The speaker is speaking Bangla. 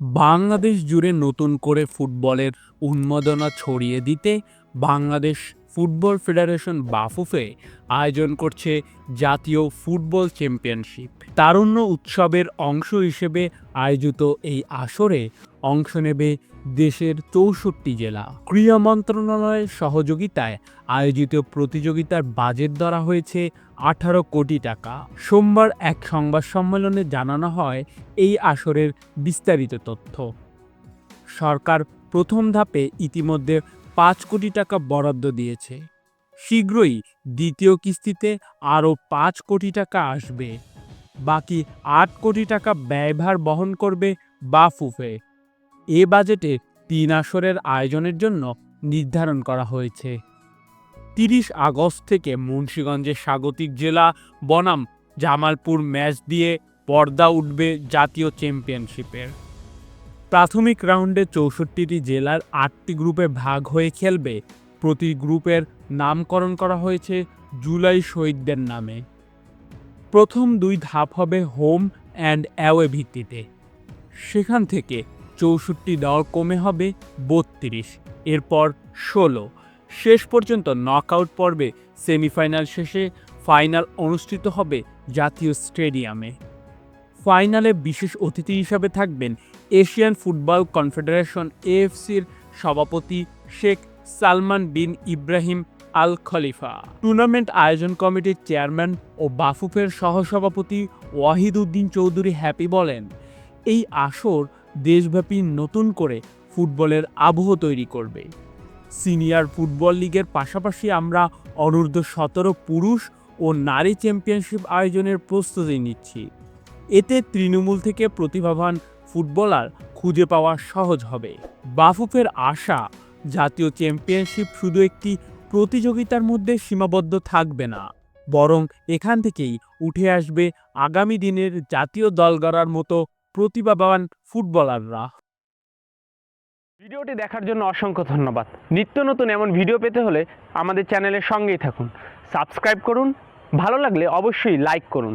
বাংলাদেশ জুড়ে নতুন করে ফুটবলের উন্মাদনা ছড়িয়ে দিতে বাংলাদেশ ফুটবল ফেডারেশন বাফুফে আয়োজন করছে জাতীয় ফুটবল চ্যাম্পিয়নশিপ। তারুণ্য উৎসবের অংশ হিসেবে আয়োজিত এই আসরে অংশ নেবে দেশের চৌষট্টি জেলা। ক্রীড়া মন্ত্রণালয়ের সহযোগিতায় আয়োজিত প্রতিযোগিতার বাজেট ধরা হয়েছে আঠারো কোটি টাকা। সোমবার এক সংবাদ সম্মেলনে জানানো হয় এই আসরের বিস্তারিত তথ্য। সরকার প্রথম ধাপে ইতিমধ্যে পাঁচ কোটি টাকা বরাদ্দ দিয়েছে। শীঘ্রই দ্বিতীয় কিস্তিতে আরও পাঁচ কোটি টাকা আসবে। বাকি আট কোটি টাকা ব্যয়ভার বহন করবে বাফুফে। এ বাজেটে তিন আসরের আয়োজনের জন্য নির্ধারণ করা হয়েছে। তিরিশ আগস্ট থেকে মুন্সীগঞ্জের স্বাগতিক জেলা বনাম জামালপুর ম্যাচ দিয়ে পর্দা উঠবে জাতীয় চ্যাম্পিয়নশিপের। প্রাথমিক রাউন্ডে চৌষট্টিটি জেলার আটটি গ্রুপে ভাগ হয়ে খেলবে। প্রতি গ্রুপের নামকরণ করা হয়েছে জুলাই শহীদদের নামে। প্রথম দুই ধাপ হবে হোম অ্যান্ড অ্যাওয়ে ভিত্তিতে। সেখান থেকে চৌষট্টি দল কমে হবে বত্রিশ, এরপর ষোলো। শেষ পর্যন্ত নকআউট পর্বে সেমিফাইনাল শেষে ফাইনাল অনুষ্ঠিত হবে জাতীয় স্টেডিয়ামে। ফাইনালে বিশেষ অতিথি হিসাবে থাকবেন এশিয়ান ফুটবল কনফেডারেশন এএফসির সভাপতি Sheikh Salman bin Ibrahim Al Khalifa. Tournament আয়োজন কমিটির চেয়ারম্যান ও বাফুফের সহসভাপতি ওয়াহিদ উদ্দিন চৌধুরী হ্যাপি বলেন, এই আসর দেশব্যাপী নতুন করে ফুটবলের আবহ তৈরি করবে। সিনিয়র ফুটবল লিগের পাশাপাশি আমরা অনূর্ধ্ব সতেরো পুরুষ ও নারী চ্যাম্পিয়নশিপ আয়োজনের প্রস্তুতি নিচ্ছি। এতে তৃণমূল থেকে প্রতিভাবান ফুটবলার খুঁজে পাওয়া সহজ হবে। বাফুফের আশা, জাতীয় চ্যাম্পিয়নশিপ শুধু একটি প্রতিযোগিতার মধ্যে সীমাবদ্ধ থাকবে না, বরং এখান থেকেই উঠে আসবে আগামী দিনের জাতীয় দল গড়ার মতো প্রতিভাবান ফুটবলাররা। ভিডিওটি দেখার জন্য অসংখ্য ধন্যবাদ। নিত্য নতুন এমন ভিডিও পেতে হলে আমাদের চ্যানেলের সঙ্গেই থাকুন। সাবস্ক্রাইব করুন, ভালো লাগলে অবশ্যই লাইক করুন।